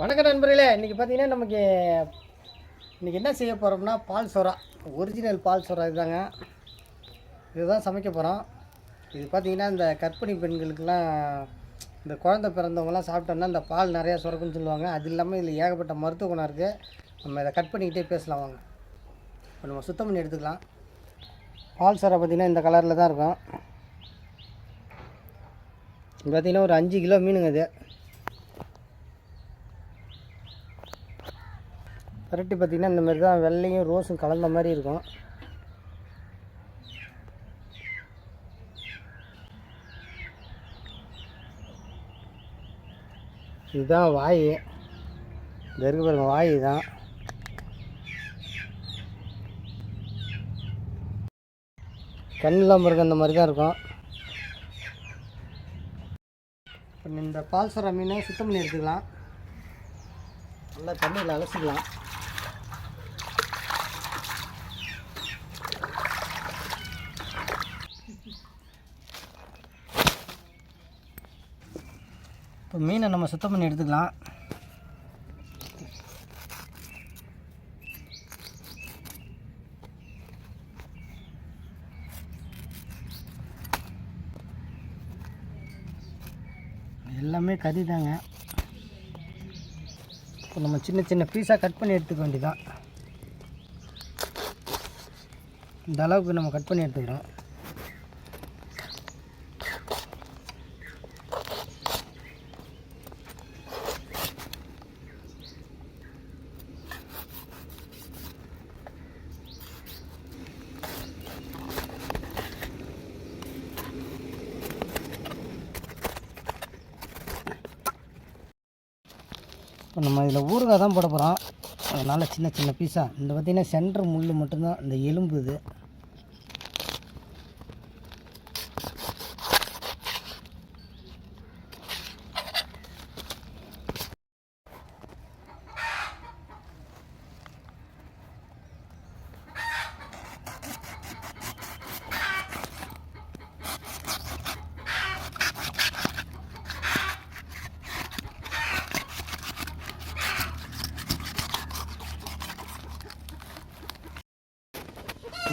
வணக்கம் நண்பர்களே இன்றைக்கி பார்த்தீங்கன்னா நமக்கு இன்றைக்கி என்ன செய்ய போகிறோம்னா பால் சோறா. ஒரிஜினல் பால் சோறா இதுதாங்க. இதுதான் சமைக்க போகிறோம் இது பார்த்திங்கன்னா இந்த கற்பிணி பெண்களுக்கெல்லாம் இந்த குழந்தை பிறந்தவங்கலாம் சாப்பிட்டோம்னா இந்த பால் நிறையா சுரக்குன்னு சொல்லுவாங்க. அது இல்லாமல் இதில் ஏகப்பட்ட மருத்துவ குணம் இருக்குது நம்ம இதை கட் பண்ணிக்கிட்டே பேசலாம் வாங்க. இப்போ நம்ம சுத்தம் பண்ணி எடுத்துக்கலாம். பால் சோறா பார்த்திங்கன்னா இந்த கலரில் தான் இருக்கும். இது பார்த்திங்கன்னா ஒரு அஞ்சு கிலோ மீனுங்க இது. விரட்டி பார்த்திங்கன்னா இந்த மாதிரி தான் வெள்ளையும் ரோஸும் கலந்த மாதிரி இருக்கும். இதுதான் வாய். இந்த இருக்கு பாருங்க வாய் தான். கண்ணெலாம் பாருங்க இந்த மாதிரி தான் இருக்கும். இப்போ இந்த பால்சரா மீனை சுத்தம் பண்ணி எடுத்துக்கலாம். நல்லா தண்ணியில் அலசிக்கலாம். மீனை நம்ம சுத்தம் பண்ணி எடுத்துக்கலாம். எல்லாமே கறி தாங்க. இப்போ நம்ம சின்ன சின்ன பீஸாக கட் பண்ணி எடுத்துக்க வேண்டியதான் இந்த அளவுக்கு நம்ம கட் பண்ணி எடுத்துக்கிறோம். இப்போ நம்ம இதில் ஊறுகாய் தான் போட போகிறோம். அதனால் சின்ன சின்ன பீஸாக இந்த பார்த்திங்கன்னா சென்டர் முள் மட்டும்தான். இந்த எலும்பு இது.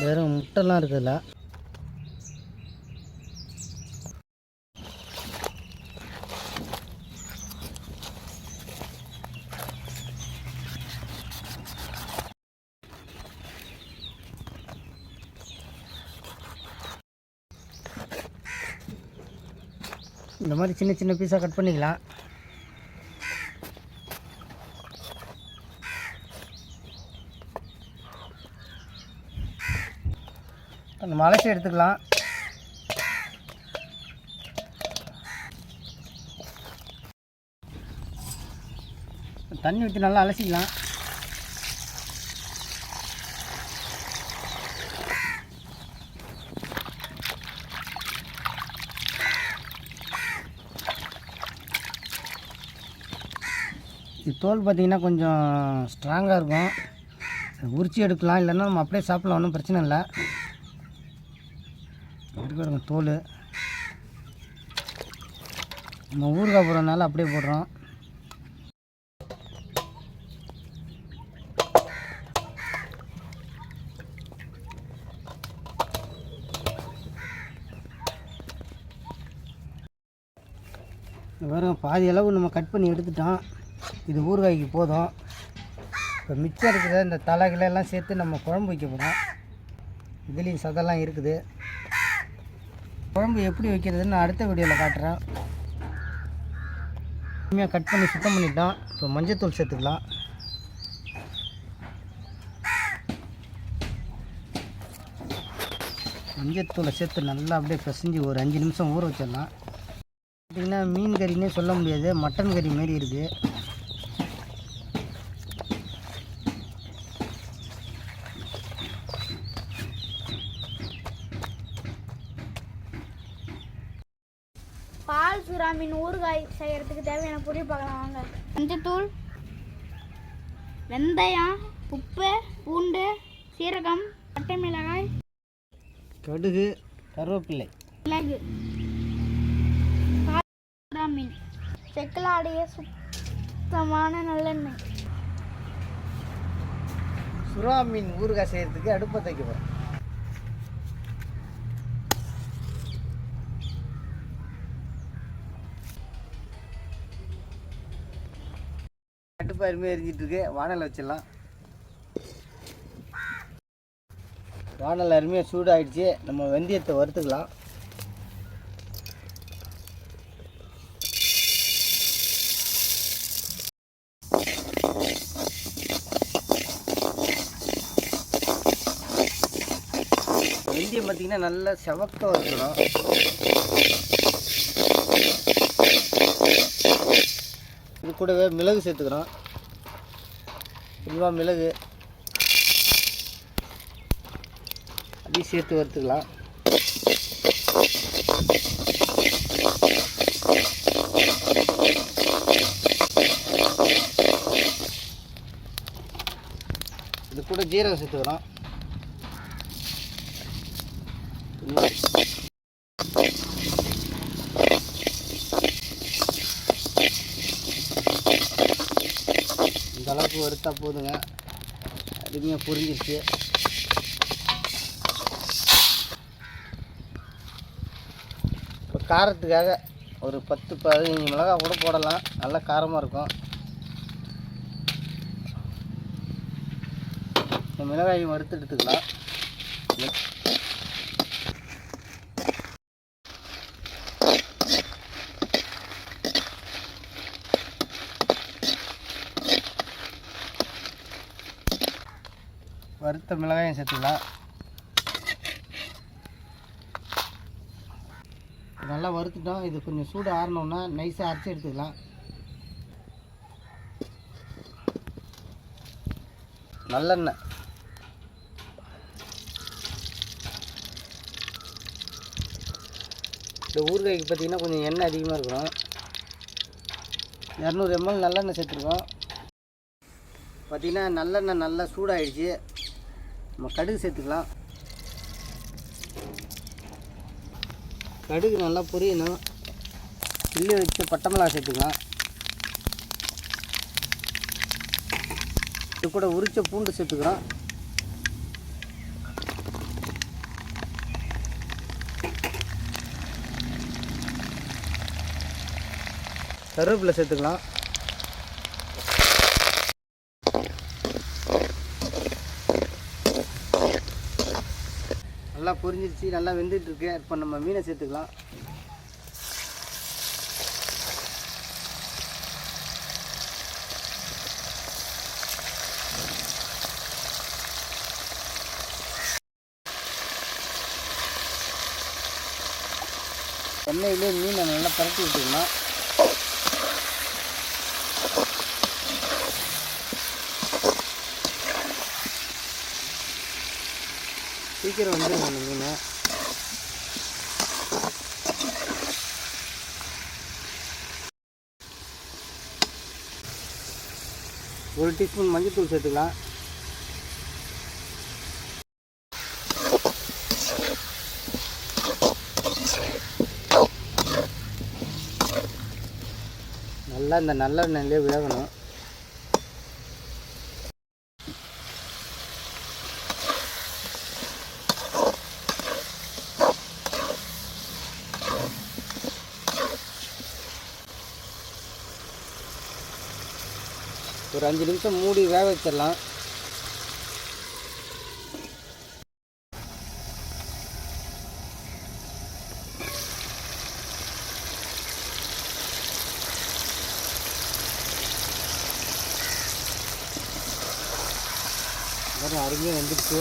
வெறும் முட்டைலாம் இருக்குதுல்ல. இந்த மாதிரி சின்ன சின்ன பீஸாக கட் பண்ணிக்கலாம். நம்ம அலசி எடுத்துக்கலாம். தண்ணி ஊற்றி நல்லா அலசிக்கலாம். தோல் பார்த்திங்கன்னா கொஞ்சம் ஸ்ட்ராங்காக இருக்கும். உரிச்சி எடுக்கலாம். இல்லைன்னா நம்ம அப்படியே சாப்பிடலாம். ஒன்றும் பிரச்சனை இல்லை. பாருங்க தோல். நம்ம ஊறுகாய் போடுறதுனால அப்படியே போடுறோம். வெறும் பாதி அளவு நம்ம கட் பண்ணி எடுத்துட்டோம். இது ஊறுகாய்க்கு போதும். இப்போ மிச்சம் இருக்கிற இந்த தலைகளெல்லாம் சேர்த்து நம்ம குழம்பு வைக்க போகிறோம் இதுலேயும் சதெல்லாம் இருக்குது. குழம்பு எப்படி வைக்கிறதுன்னு அடுத்த வீடியோவில் காட்டுறேன். உண்மையாக கட் பண்ணி சுத்தம் பண்ணிட்டோம் இப்போ மஞ்சத்தூள் சேர்த்துக்கலாம். மஞ்சத்தூளை சேர்த்து நல்லா அப்படியே பிசைஞ்சு ஒரு அஞ்சு நிமிஷம் ஊற வச்சிடலாம். பார்த்திங்கன்னா மீன் கறினே சொல்ல முடியாது. மட்டன் கறி மாரி இருக்குது சுறா மீன் ஊறுகாய் செய்யறதுக்கு தேவையான பொருள் பார்க்கலாம் வாங்க. மஞ்சத்தூள் வெந்தயம் உப்பு பூண்டு சீரகம் பட்டை மிளகாய் கடுகு கருவேப்பிள்ளை மிளகு மீன் செக்கில் ஆடைய சுப் சுத்தமான நல்லெண்ணெய். சுறா மீன் ஊறுகாய் செய்கிறதுக்கு அடுப்பை தைக்க போகிறோம் கட்டுப்பா அருமையாக எரிஞ்சிட்டு இருக்கு. வானல் வச்சிடலாம். வானல் அருமையாக சூடாயிடுச்சு. நம்ம வெந்தயத்தை வறுத்துக்கலாம். வெந்தயம் பார்த்தீங்கன்னா நல்லா செவக்க வறுக்கணும் கூடவே மிளகு சேர்த்துக்கிறோம். கொஞ்சமாக மிளகு அப்படியே சேர்த்து வறுத்துக்கலாம். இது கூட ஜீரகம் சேர்த்துக்கிறோம் இந்த அளவுக்கு வறுத்தா போதுங்க. அருமையாக புரிஞ்சிருச்சு. இப்போ காரத்துக்காக ஒரு பத்து பதினஞ்சு மிளகாய் கூட போடலாம். நல்லா காரமாக இருக்கும். இந்த மிளகாயும் வறுத்து எடுத்துக்கலாம். வறுத்த மிளகாயும் சேர்த்துக்கலாம். நல்லா வறுத்துட்டோம். இது கொஞ்சம் சூடு ஆறணுன்னா நைஸாக அரைச்சி எடுத்துக்கலாம். நல்லெண்ணெய். இந்த ஊறுகாய்க்கு பார்த்தீங்கன்னா கொஞ்சம் எண்ணெய் அதிகமாக இருக்கணும். இரநூறு எம்எல் நல்லெண்ணெய் சேர்த்துருக்கோம். பார்த்தீங்கன்னா நல்லெண்ணெய் நல்லா சூடாயிடுச்சு. நம்ம கடுகு சேர்த்துக்கலாம். கடுகு நல்லா பொரியணும். கிள்ளி வச்சு பட்டை மிளகா சேர்த்துக்கலாம். இது கூட உரிச்ச பூண்டு சேர்த்துக்கிறோம் கருவேப்பிலை சேர்த்துக்கலாம். பொரிஞ்சிருச்சு நல்லா வெந்துட்டு இருக்கு இப்போ நம்ம மீனை சேர்த்துக்கலாம். எண்ணெயிலே மீனை நல்லா பரட்டி விட்டுக்கலாம். சீக்கிரம் வந்துருங்க அந்த மீன் ஒரு டீஸ்பூன் மஞ்சள்தூள் சேர்த்துக்கலாம். நல்லா இந்த நல்லெண்ணெயிலே விலகணும். ஒரு அஞ்சு நிமிஷம் மூடி வேக வச்சிடலாம். அருமையாக வந்துடுச்சு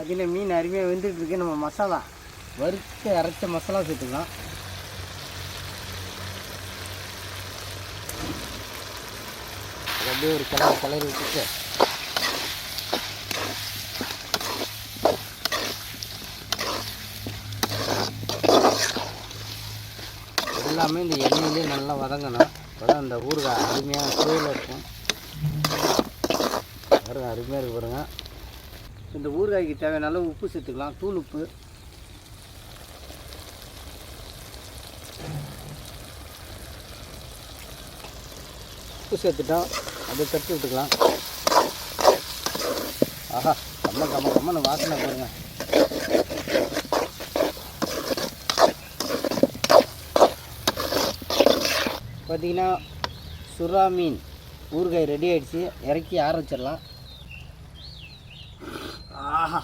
பார்த்தீங்கன்னா மீன் அருமையாக வெந்துட்டு இருக்கு நம்ம மசாலா வறுத்து அரைச்ச மசாலா சேர்த்துக்கலாம். அப்படியே ஒரு கலர் கலர் விட்டுட்டு. எல்லாமே இந்த எண்ணெயிலே நல்லா வதங்கணும். அப்போதான் அந்த ஊறுகாய் அருமையான சுவையில் இருக்கும். அருமையாக இருக்கு பாருங்கள் இந்த ஊறுகாய்க்கு தேவையான அளவு உப்பு சேர்த்துக்கலாம். தூள் உப்பு. உப்பு சேர்த்துட்டோம் அதை தட்டி விட்டுக்கலாம். ஆஹா கம்ம கம்ம கம்மன்னு வாசனை பாருங்க. பார்த்தீங்கன்னா சுறா மீன் ஊறுகாய் ரெடி ஆகிடுச்சு இறக்கி ஆரம்பிச்சிடலாம் ஆஹா.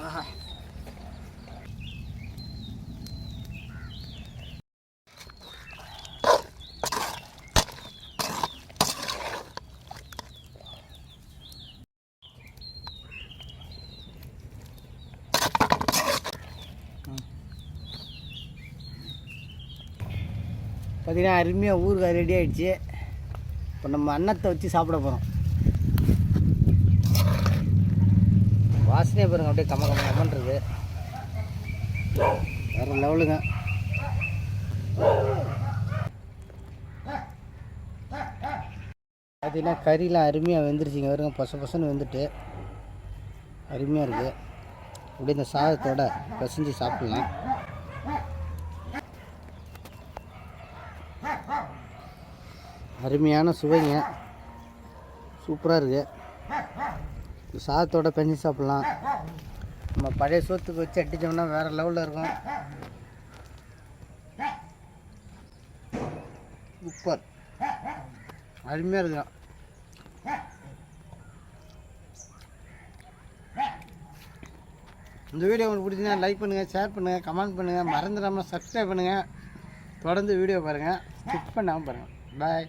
ஆஹா. பார்த்தீங்கன்னா அருமையாக ஊறுகாய் ரெடி ஆகிடுச்சி இப்போ நம்ம அன்னத்தை வச்சு சாப்பிட போகிறோம் வாசனையை பாருங்க அப்படியே கம்ம கம்ம கம்மன்றது வேறு லெவலுங்க. பார்த்தீங்கன்னா கறிலாம் அருமையாக வெந்துருச்சிங்க. வருங்க பச பசன்னு வெந்துட்டு. அருமையாக இருக்குது அப்படியே இந்த சாதத்தோட பசிஞ்சு சாப்பிட்லாம். அருமையான சுவைங்க. சூப்பராக இருக்குது சாதத்தோட பெஞ்சு சாப்பிட்லாம். நம்ம பழைய சோத்துக்கு வச்சு அடித்தோம்னா வேறு லெவலில் இருக்கும். சூப்பர். அருமையாக இருக்கும் இந்த வீடியோ உங்களுக்கு பிடிச்சிங்கன்னா லைக் பண்ணுங்கள் ஷேர் பண்ணுங்கள் கமெண்ட் பண்ணுங்கள் மறந்துடாமல் சப்ஸ்கிரைப் பண்ணுங்கள் தொடர்ந்து வீடியோ பாருங்கள் ஸ்கிப் பண்ணாமல் பாருங்கள் பாய்